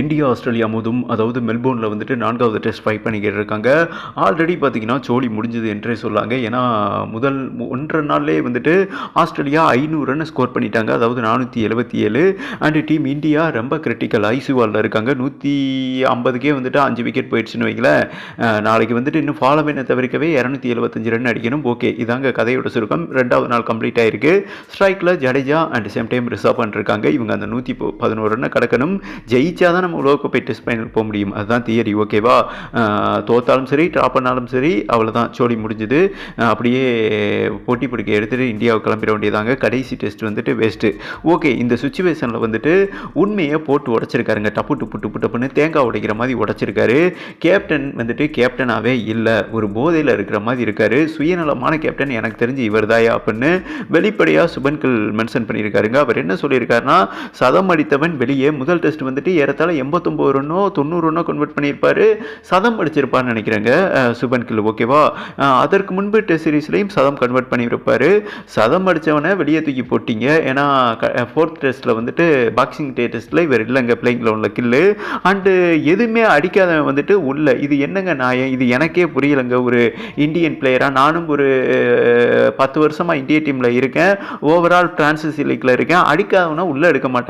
India Australia மோதும். அதாவது மெல்போர்னில் வந்துட்டு நான்காவது டெஸ்ட் ஃபைட் பண்ணிக்கிட்டு இருக்காங்க ஆல்ரெடி பார்த்தீங்கன்னா சோழி முடிஞ்சது என்றே சொல்லாங்க. ஏன்னா முதல் ஒன்றரை நாள்லேயே வந்துட்டு ஆஸ்திரேலியா ஐநூறு ரன் ஸ்கோர் பண்ணிட்டாங்க. அதாவது நானூற்றி எழுபத்தி ஏழு. அண்டு டீம் இந்தியா ரொம்ப கிரிட்டிக்கல் ஐசிவாலில் இருக்காங்க. நூற்றி ஐம்பதுக்கே வந்துட்டு அஞ்சு விக்கெட் போயிடுச்சுன்னு வைங்களேன். நாளைக்கு வந்துட்டு இன்னும் ஃபாலோ பண்ண தவிர்க்கவே இரநூத்தி எழுபத்தஞ்சு ரன் அடிக்கணும். ஓகே இதாங்க கதையோட சுருக்கம். ரெண்டாவது நாள் கம்ப்ளீட் ஆயிருக்கு. ஸ்ட்ரைக்கில் Jadeja and same time reserve பண்ணிருக்காங்க. இவங்க அந்த நூற்றி பதினோரு ரன்னை கடக்கணும். ஜெயிச்சா தான் நம்ம உலகக்கோப்பை டெஸ்ட் ஃபைனல் போக முடியும். அதுதான் தியரி ஓகேவா தோத்தாலும் சரி ட்ராப் பண்ணாலும் சரி அவ்வளோதான் சோழி முடிஞ்சுது. அப்படியே போட்டி பிடிக்க எடுத்துகிட்டு இந்தியாவுக்கு கிளம்பிட வேண்டியதாங்க. கடைசி டெஸ்ட் வந்துட்டு வேஸ்ட்டு ஓகே இந்த சுச்சுவேஷனில் வந்துட்டு உண்மையை போட்டு உடச்சிருக்காருங்க. டப்பு டுப்பு டுப்பு டப்புன்னு தேங்காய் உடைக்கிற மாதிரி உடச்சிருக்காரு. கேப்டன் வந்துட்டு கேப்டனாகவே இல்லை. ஒரு போதையில் இருக்கிற மாதிரி இருக்காரு. சுயநலமான கேப்டன் எனக்கு தெரிஞ்சு இவர் தாயா அப்படின்னு வெளிப்படையாக சுபன்கில் மென்ஷன் பண்ணியிருக்காருங்க. அவர் என்ன சொல்லியிருக்காருன்னா சதம் அடித்தவன் வெளியே முதல் டெஸ்ட் வந்துட்டு ஏறத்தாழ எண்பத்தொம்போது ரன்னோ தொண்ணூறு ரன்னோ கன்வெர்ட் பண்ணியிருப்பாரு. சதம் அடிச்சிருப்பார்னு நினைக்கிறேங்க. சுபன் கில் ஓகேவா? அதற்கு முன்பு டெஸ்ட் சீரீஸ்லையும் சதம் கன்வெர்ட் பண்ணியிருப்பாரு. சதம் அடித்தவனை வெளியே தூக்கி போட்டிங்க. ஏன்னா ஃபோர்த் டெஸ்ட்டில் வந்துட்டு பாக்ஸிங் டே டெஸ்ட்டில் இவர் இல்லைங்க பிளேயிங் லெவனில் கில்லு அண்டு எதுவுமே அடிக்காதவன் வந்துட்டு உள்ள இது என்னங்க நியாயம்? இது எனக்கே புரியலைங்க. ஒரு இந்தியன் பிளேயராக நானும் ஒரு பத்து வருஷமாக இந்திய டீமில் இருக்கேன். ஓவரால் பிரான்சிஸ் லீக்கில் இருக்கேன். அடிக்காதவனை உள்ளே எடுக்க மாட்டாங்க.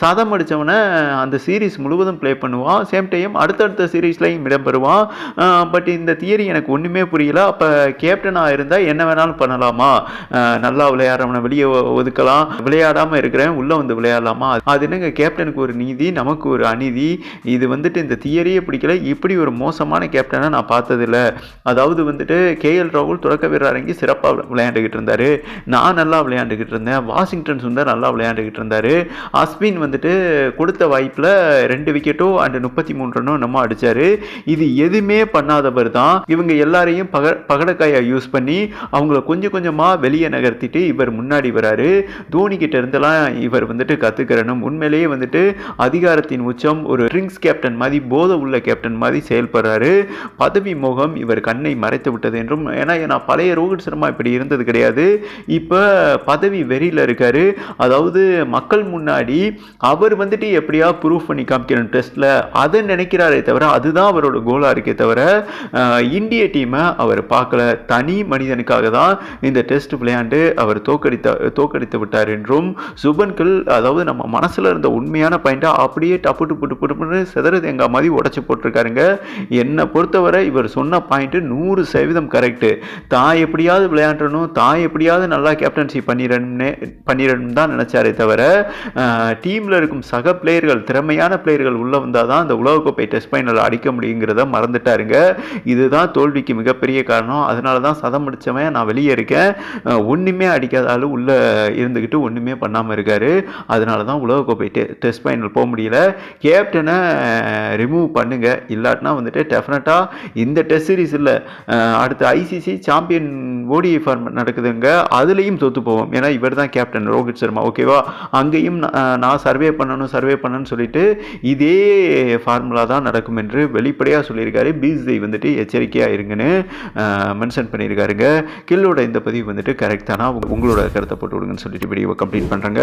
சதம் அடித்தவனை அந்த சீரீஸ் முழுவதும் ப்ளே பண்ணுவான் சேம் டைம் அடுத்தடுத்த சீரீஸ்லையும் இடம்பெறுவான் பட் இந்த தியரி எனக்கு ஒன்றுமே புரியல. அப்போ கேப்டனாக இருந்தால் என்ன வேணாலும் பண்ணலாமா? நல்லா விளையாடுறவனை வெளியே ஒதுக்கலாம். விளையாடாமல் இருக்கிறேன் உள்ளே வந்து விளையாடலாமா? அது என்னங்க? கேப்டனுக்கு ஒரு நீதி நமக்கு ஒரு அநீதி. இது வந்துட்டு இந்த தியரியே பிடிக்கல. இப்படி ஒரு மோசமான கேப்டனை நான் பார்த்ததில்ல. அதாவது வந்துட்டு கேஎல் ராகுல் தொடக்க வீரர் இறங்கி சிறப்பாக விளையாண்டுக்கிட்டு இருந்தார். நான் நல்லா விளையாண்டுக்கிட்டு இருந்தேன். வாஷிங்டன் சுந்தர் நல்லா விளையாண்டுக்கிட்டு இருந்தார். அஸ்வின் வந்துட்டு கொடுத்த வாய்ப்பில் ரெண்டு விக்கெட்டோ அண்ட் முப்பத்தி மூணு ரன்னோ நம்ம அடிச்சாரு. இது எதுவுமே பண்ணாதவர் தான். இவங்க எல்லாரையும் பக பகடக்காயை யூஸ் பண்ணி அவங்கள கொஞ்சம் கொஞ்சமாக வெளியே நகர்த்திட்டு இவர் முன்னாடி வராரு. தோனி கிட்ட இருந்தெல்லாம் இவர் வந்துட்டு கற்றுக்கிறனும் உண்மையிலேயே வந்துட்டு அதிகாரத்தின் உச்சம். ஒரு ட்ரிங்க்ஸ் கேப்டன் மாதிரி போதை உள்ள கேப்டன் மாதிரி செயல்படுறாரு. பதவி மோகம் இவர் கண்ணை மறைத்து விட்டது என்றும் ஏன்னா நான் பழைய ரோஹித் சர்மா இப்படி இருந்தது கிடையாது. இப்போ பதவி வெறியில் இருக்காரு. அதாவது மக்கள் முன்னாடி அவர் வந்துட்டு எப்படியா ப்ரூஃப் பண்ணி காமிக்கணும் டெஸ்ட்டில் அதை நினைக்கிறாரே தவிர அதுதான் அவரோட கோலாக இருக்கே தவிர இந்திய டீமை அவர் பார்க்கல. தனி மனிதனுக்காக தான் இந்த டெஸ்ட் விளையாண்டு அவர் தோக்கடித்த தோக்கடித்து விட்டார் என்றும் சுபன் கில் அதாவது நம்ம மனசில் இருந்த உண்மையான பாயிண்ட்டை அப்படியே டப்பு டுப்பு டுப்பு டுப்புன்னு செதறது எங்கள் மாதிரி உடச்சி போட்டிருக்காருங்க. என்னை பொறுத்தவரை இவர் சொன்ன பாயிண்ட்டு நூறு சதவீதம் கரெக்டு தான் எப்படியாவது விளையாண்டணும் தான் எப்படியாவது நல்லா கேப்டன்சி பண்ணிடணும்னு பண்ணிடணும் தான் நினச்சாரே தவிர டீமில் இருக்கும் சக பிளேயர்கள் திறமையான பிளேயர்கள் உள்ளே வந்தால் தான் அந்த உலகக்கோப்பை டெஸ்ட் ஃபைனல் அடிக்க முடியுங்கிறத மறந்துட்டாருங்க. இதுதான் தோல்விக்கு மிகப்பெரிய காரணம். அதனால தான் சதம் அடித்தவன் நான் வெளியே இருக்கேன். ஒன்றுமே அடிக்காத ஆளு உள்ளே இருந்துக்கிட்டு ஒன்றுமே பண்ணாமல் இருக்கார். அதனால தான் உலகக்கோப்பை டெ டெஸ்ட் ஃபைனல் போக முடியல. கேப்டனை ரிமூவ் பண்ணுங்க. இல்லாட்டினா வந்துட்டு டெஃபினட்டாக இந்த டெஸ்ட் சீரீஸ் இல்லை அடுத்து ஐசிசி சாம்பியன் ஓடிஐ ஃபார்மேட் நடக்குதுங்க. அதுலேயும் தோற்று போவோம். ஏன்னா இவர் தான் கேப்டன் ரோஹித் சர்மா. ஓகேவா அங்கேயும் நான் சர்வே பண்ணணும் சர்வே பண்ணணும்னு சொல்லிட்டு இதே ஃபார்முலா தான் நடக்கும் என்று வெளிப்படையாக சொல்லியிருக்காரு பிசிஐ வந்துட்டு எச்சரிக்கையாக இருங்கன்னு மென்ஷன் பண்ணியிருக்காருங்க. கில்லோட இந்த பதிவு வந்துட்டு கரெக்டானா உங்களோட கருத்தை போட்டு விடுங்கன்னு சொல்லிட்டு வீடியோவை கம்ப்ளீட் பண்ணுறாங்க